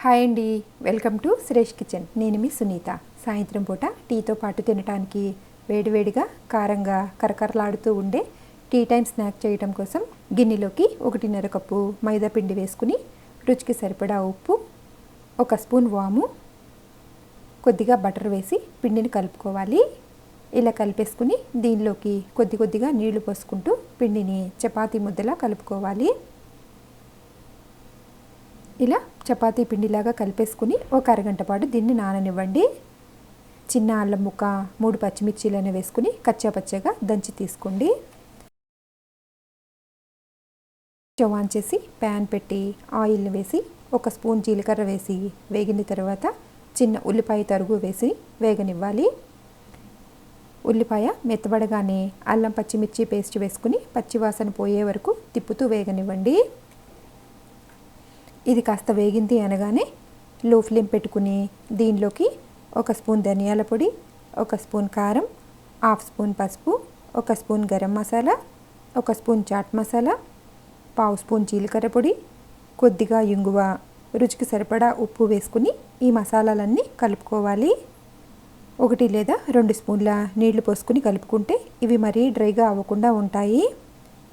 Hi అండి. Welcome to Suresh kitchen. నేను మీ సునీత. సాయంత్రం పూట టీతో పాటు తినడానికి వేడివేడిగా కారంగా కరకరలాడుతూ ఉండే టీ టైం స్నాక్ చేయటం కోసం గిన్నెలోకి ఒకటిన్నర కప్పు మైదా పిండి వేసుకుని రుచికి సరిపడా ఉప్పు ఒక స్పూన్ వాము కొద్దిగా బటర్ వేసి పిండిని కలుపుకోవాలి. ఇలా కలిపేసుకుని దీనిలోకి కొద్ది కొద్దిగా నీళ్ళు పోసుకుంటూ పిండిని చపాతీ ముద్దలా కలుపుకోవాలి. ఇలా చపాతీ పిండిలాగా కలిపేసుకుని ఒక అరగంట పాటు దీన్ని నాననివ్వండి. చిన్న అల్లం ముక్క మూడు పచ్చిమిర్చీలను వేసుకుని కచ్చా పచ్చగా దంచి తీసుకోండి. స్టవ్ ఆన్ చేసి ప్యాన్ పెట్టి ఆయిల్ని వేసి ఒక స్పూన్ జీలకర్ర వేసి వేగిన తర్వాత చిన్న ఉల్లిపాయ తరుగు వేసి వేగనివ్వాలి. ఉల్లిపాయ మెత్తబడగానే అల్లం పచ్చిమిర్చి పేస్ట్ వేసుకుని పచ్చివాసన పోయే వరకు తిప్పుతూ వేగనివ్వండి. ఇది కాస్త వేగింది అనగానే లో ఫ్లేమ్ పెట్టుకుని దీనిలోకి ఒక స్పూన్ ధనియాల పొడి ఒక స్పూన్ కారం హాఫ్ స్పూన్ పసుపు ఒక స్పూన్ గరం మసాలా ఒక స్పూన్ చాట్ మసాలా పావు స్పూన్ జీలకర్ర పొడి కొద్దిగా ఇంగువ. రుచికి సరిపడా ఉప్పు వేసుకుని ఈ మసాలాలన్నీ కలుపుకోవాలి. ఒకటి లేదా రెండు స్పూన్ల నీళ్ళు పోసుకుని కలుపుకుంటే ఇవి మరీ డ్రైగా అవ్వకుండా ఉంటాయి.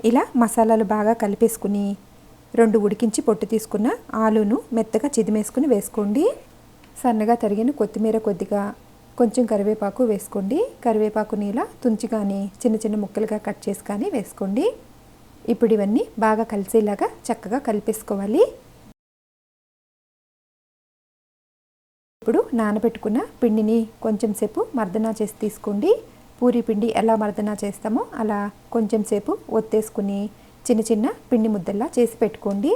ఇలా మసాలాలు బాగా కలిపేసుకుని రెండు ఉడికించి పొట్టు తీసుకున్న ఆలును మెత్తగా చిదిమేసుకుని వేసుకోండి. సన్నగా తరిగిన కొత్తిమీర కొద్దిగా కొంచెం కరివేపాకు వేసుకోండి. కరివేపాకుని ఇలా తుంచి కానీ చిన్న చిన్న ముక్కలుగా కట్ చేసి కానీ వేసుకోండి. ఇప్పుడు ఇవన్నీ బాగా కలిసేలాగా చక్కగా కలిపేసుకోవాలి. ఇప్పుడు నానబెట్టుకున్న పిండిని కొంచెం సేపు మర్దనా చేసి తీసుకోండి. పూరి పిండి ఎలా మర్దనా చేస్తామో అలా కొంచెం సేపు ఒత్తేసుకుని చిన్న చిన్న పిండి ముద్దల్లా చేసి పెట్టుకోండి.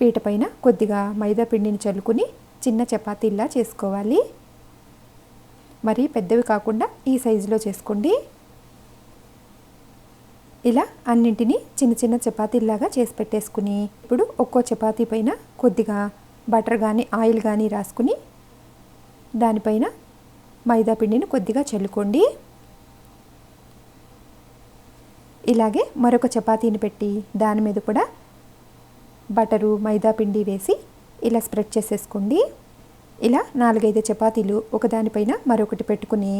పీట పైన కొద్దిగా మైదా పిండిని చల్లుకుని చిన్న చపాతీలా చేసుకోవాలి. మరీ పెద్దవి కాకుండా ఈ సైజులో చేసుకోండి. ఇలా అన్నింటినీ చిన్న చిన్న చపాతీల్లాగా చేసి పెట్టేసుకుని ఇప్పుడు ఒక్కో చపాతీ పైన కొద్దిగా బటర్ కానీ ఆయిల్ కానీ రాసుకుని దానిపైన మైదా పిండిని కొద్దిగా చల్లుకోండి. ఇలాగే మరొక చపాతీని పెట్టి దాని మీద కూడా బటరు మైదా పిండి వేసి ఇలా స్ప్రెడ్ చేసేసుకోండి. ఇలా నాలుగైదు చపాతీలు ఒకదానిపైన మరొకటి పెట్టుకుని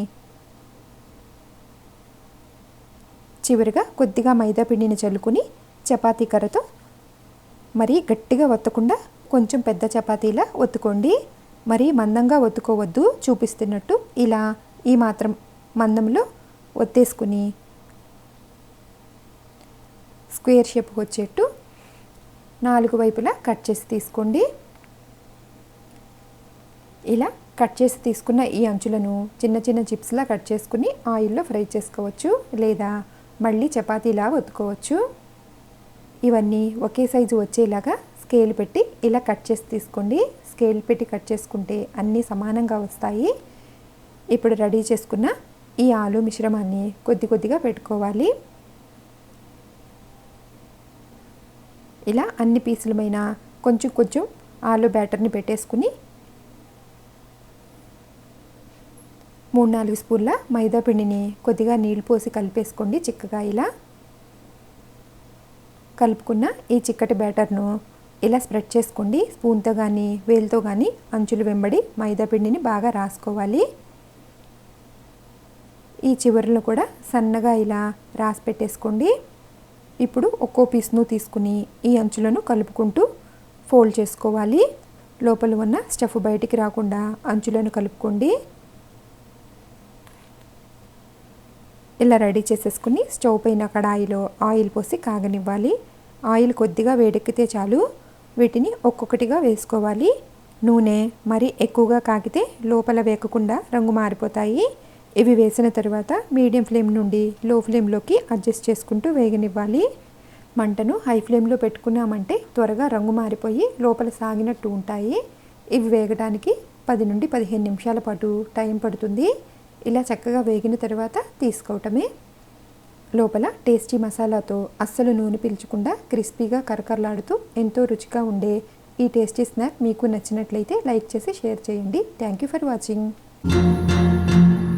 చివరిగా కొద్దిగా మైదా పిండిని చల్లుకుని చపాతీ కర్రతో మరీ గట్టిగా ఒత్తకుండా కొంచెం పెద్ద చపాతీలా ఒత్తుకోండి. మరీ మందంగా ఒత్తుకోవద్దు చూపిస్తున్నట్టు ఇలా ఈ మాత్రం మందంలో ఒత్తేసుకుని స్క్వేర్ షేప్ వచ్చేట్టు నాలుగు వైపులా కట్ చేసి తీసుకోండి. ఇలా కట్ చేసి తీసుకున్న ఈ అంచులను చిన్న చిన్న చిప్స్లా కట్ చేసుకుని ఆయిల్లో ఫ్రై చేసుకోవచ్చు లేదా మళ్ళీ చపాతీలా ఒత్తుకోవచ్చు. ఇవన్నీ ఒకే సైజు వచ్చేలాగా స్కేల్ పెట్టి ఇలా కట్ చేసి తీసుకోండి. స్కేల్ పెట్టి కట్ చేసుకుంటే అన్నీ సమానంగా వస్తాయి. ఇప్పుడు రెడీ చేసుకున్న ఈ ఆలు మిశ్రమాన్ని కొద్ది కొద్దిగా పెట్టుకోవాలి. ఇలా అన్ని పీసులమైన కొంచెం కొంచెం ఆలు బ్యాటర్ని పెట్టేసుకుని మూడు నాలుగు స్పూన్ల మైదా పిండిని కొద్దిగా నీళ్ళు పోసి కలిపేసుకోండి చిక్కగా ఇలా. కలుపుకున్న ఈ చిక్కటి బ్యాటర్ను ఇలా స్ప్రెడ్ చేసుకోండి. స్పూన్తో కానీ వేలుతో కానీ అంచులు వెంబడి మైదా పిండిని బాగా రాసుకోవాలి. ఈ చివరిలో కూడా సన్నగా ఇలా రాసి పెట్టేసుకోండి. ఇప్పుడు ఒక్కో పీస్ను తీసుకుని ఈ అంచులను కలుపుకుంటూ ఫోల్డ్ చేసుకోవాలి. లోపల ఉన్న స్టఫ్ బయటికి రాకుండా అంచులను కలుపుకోండి. ఇలా రెడీ చేసేసుకుని స్టవ్ పైన కడాయిలో ఆయిల్ పోసి కాగనివ్వాలి. ఆయిల్ కొద్దిగా వేడెక్కితే చాలు. వీటిని ఒక్కొక్కటిగా వేసుకోవాలి. నూనె మరీ ఎక్కువగా కాగితే లోపల వేకకుండా రంగు మారిపోతాయి. ఇవి వేసిన తర్వాత మీడియం ఫ్లేమ్ నుండి లో ఫ్లేమ్లోకి అడ్జస్ట్ చేసుకుంటూ వేగనివ్వాలి. మంటను హై ఫ్లేమ్లో పెట్టుకున్నామంటే త్వరగా రంగు మారిపోయి లోపల సాగినట్టు ఉంటాయి. ఇవి వేగడానికి పది నుండి పదిహేను నిమిషాల పాటు టైం పడుతుంది. ఇలా చక్కగా వేగిన తర్వాత తీసుకోవటమే. లోపల టేస్టీ మసాలాతో అస్సలు నూనె పీల్చకుండా క్రిస్పీగా కరకరలాడుతూ ఎంతో రుచిగా ఉండే ఈ టేస్టీ స్నాక్ మీకు నచ్చినట్లయితే లైక్ చేసి షేర్ చేయండి. Thank you for watching.